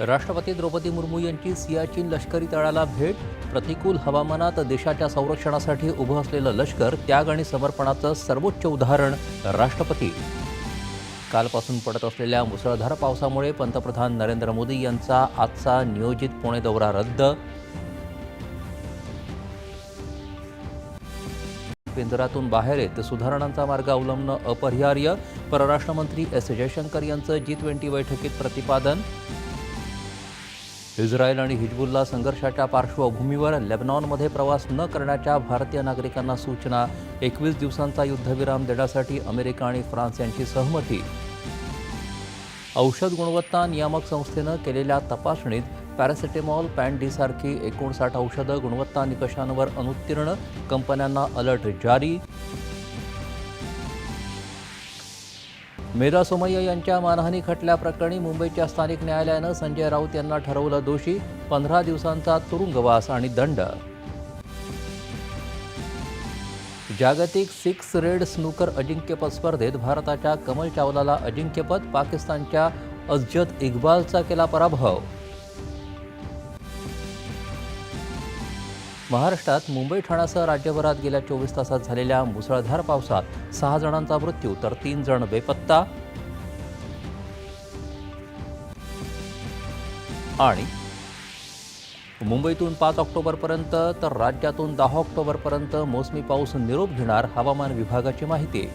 राष्ट्रपती द्रौपदी मुर्मू यांची सियाचीन लष्करी तळाला भेट प्रतिकूल हवामानात देशाच्या संरक्षणासाठी उभं असलेलं लष्कर त्याग आणि समर्पणाचं सर्वोच्च उदाहरण राष्ट्रपती. कालपासून पडत असलेल्या मुसळधार पावसामुळे पंतप्रधान नरेंद्र मोदी यांचा आजचा नियोजित पुणे दौरा रद्द. केंद्रातून बाहेर येत सुधारणांचा मार्ग अवलंबणं अपरिहार्य परराष्ट्रमंत्री एस. जयशंकर यांचं जी ट्वेंटी बैठकीत प्रतिपादन इस्रायल आणि हिजबुल्ला संघर्षाच्या पार्श्वभूमीवर लेबनॉनमध्ये प्रवास न करण्याच्या भारतीय नागरिकांना सूचना. एकवीस दिवसांचा युद्धविराम देण्यासाठी अमेरिका आणि फ्रान्स यांची सहमती. औषध गुणवत्ता नियामक संस्थेनं केलेल्या तपासणीत पॅरासिटेमॉल पॅन्डीसारखी एकोणसाठ औषधं गुणवत्ता निकषांवर अनुत्तीर्ण. कंपन्यांना अलर्ट जारी. मेधा सोमय्या यांच्या मानहानी खटल्याप्रकरणी मुंबईच्या स्थानिक न्यायालयानं संजय राऊत यांना ठरवलं दोषी पंधरा दिवसांचा तुरुंगवास आणि दंड. जागतिक सिक्स रेड स्नूकर अजिंक्यपद स्पर्धेत भारताच्या कमल चावलाला अजिंक्यपद पाकिस्तानच्या अजजत इक्बालचा केला पराभव. महाराष्ट्रात मुंबई ठाण्यासह राज्यभरात गेल्या चोवीस तासात झालेल्या मुसळधार पावसात सहा जणांचा मृत्यू तर तीन जण बेपत्ता. आणि मुंबईतून पाच ऑक्टोबरपर्यंत तर राज्यातून दहा ऑक्टोबरपर्यंत मोसमी पाऊस निरोप घेणार हवामान विभागाची माहिती.